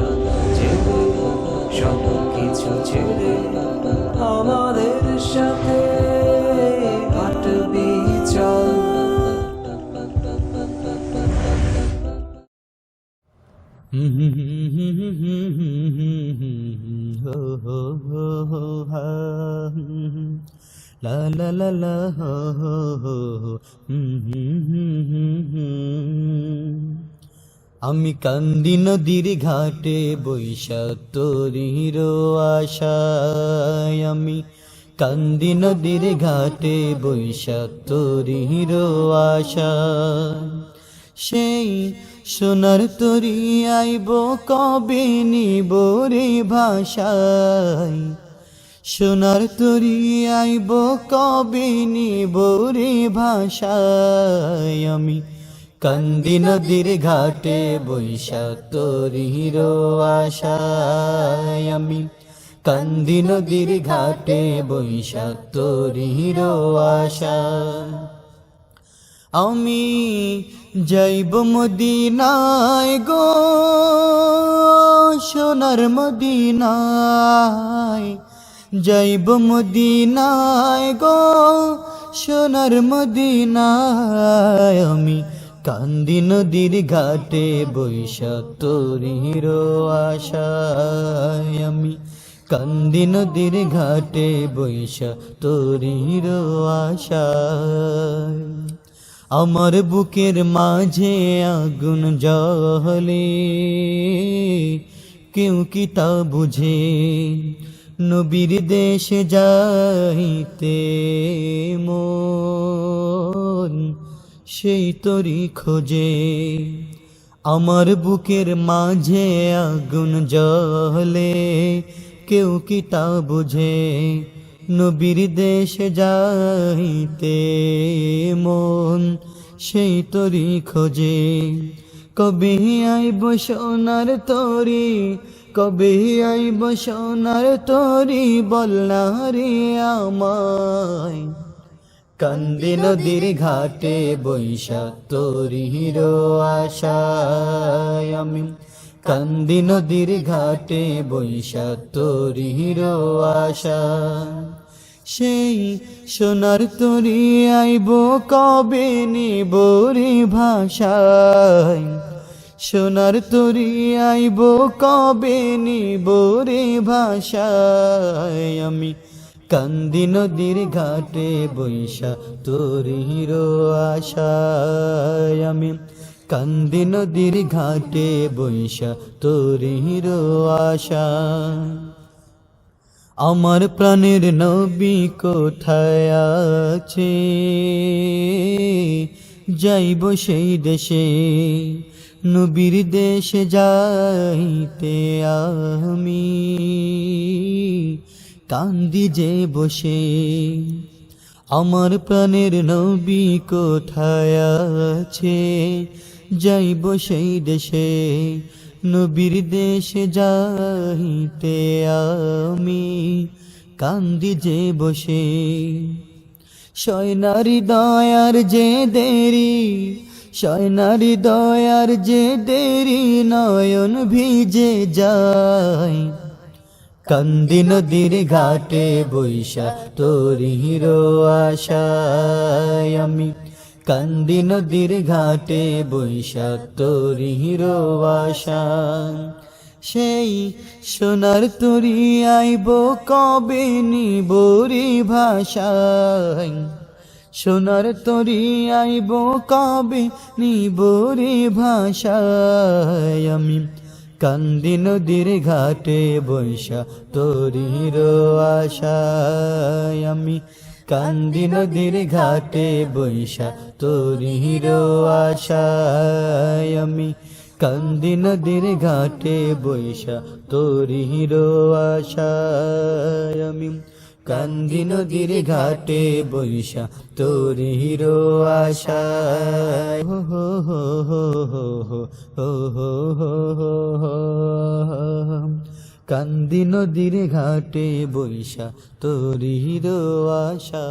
সাদা জীবন সব কিছু ছেড়ে আমাদের সাথে কাটবি চল la la la la ho ho আমি কান্দি নদীর ঘাটে বৈশাখ তোরির আশায়। আমি কান্দি নদীর ঘাটে বৈশাখ তোরির আশায়। সেই সোনার তরি আইব কবে নিব রে ভাষায়? সোনার তরি আইব কবে নিব রে ভাষায়? আমি কান্দি নদীর ঘাটে বৈশাখ তরির আশায় আমি। কান্দি নদীর ঘাটে বৈশাখ তরির আশায় আমি যাইব মদিনায় গো, সোনার মদিনায়। যাইব মদিনায় গো, সোনার মদিনায় আমি। কান্দি নদীর ঘাটে বৈশাখ তোরির আশায় আমি। কান্দি নদীর ঘাটে বৈশাখ তোরির আশায়। আমার বুকের মাঝে আগুন জলে কেউ কি তা বুঝে? নবীর দেশে যাইতে মন সেই তরি খোঁজে। আমার বুকের মাঝে আগুন জলে কেউ কি তা বুঝে? নবীর দেশে যাইতে মন সেই তরি খোঁজে। কবে আইব সোনার তরি, কবে আইব সোনার তরি বলনা রে আমায়। কান্দি নদীর ঘাটে বৈশাখ তোরির আশায় আমি। কান্দি নদীর ঘাটে বৈশাখ তোরির আশা সেই সোনার তরি আইব কবে নিব রে ভাষায়? সোনার তরি আইব কবে নিব রে ভাষায়? আমি কান্দি নদীর ঘাটে বৈশা তোরির আশায় আমি। কান্দি নদীর ঘাটে বৈশা তোরির আশা আমার প্রাণের নবী কোথায় আছে? যাইব সেই দেশে, নবীর দেশে যাইতে আমি। কান্দি যে বসে। আমার প্রাণের নবী কোথায় আছে? যাইব সেই দেশে, নবীর দেশে যাইতে আমি কান্দি যে বসে। সয়নারি দয়ার যে দেরি, সয়নারি দয়ার যে দেরি, নয়ন ভিজে যায়। কান্দি নদীর ঘাটে বৈশা তোরির আশায় আমি। কান্দি নদীর ঘাটে বৈশা তোরির আশা সেই সোনার তরি আইব কবে নিব রে ভাষায়? সোনার তরি আইব কবে নিব রে ভাষায় আমি। কান্দি নদীর ঘাটে বৈশা তোরির আশায় আমি। কান্দি নদীর ঘাটে বৈশা তোরির আশায় আমি। কান্দি নদীর ঘাটে বৈশা তোরির আশায় আমি। কান্দি নদীর ঘাটে বৈশা তোরির আশায়। হো হো হো হো হো হো হো হো হো হো কান্দি নদীর ঘাটে বৈশা তোরি হিরো আশা।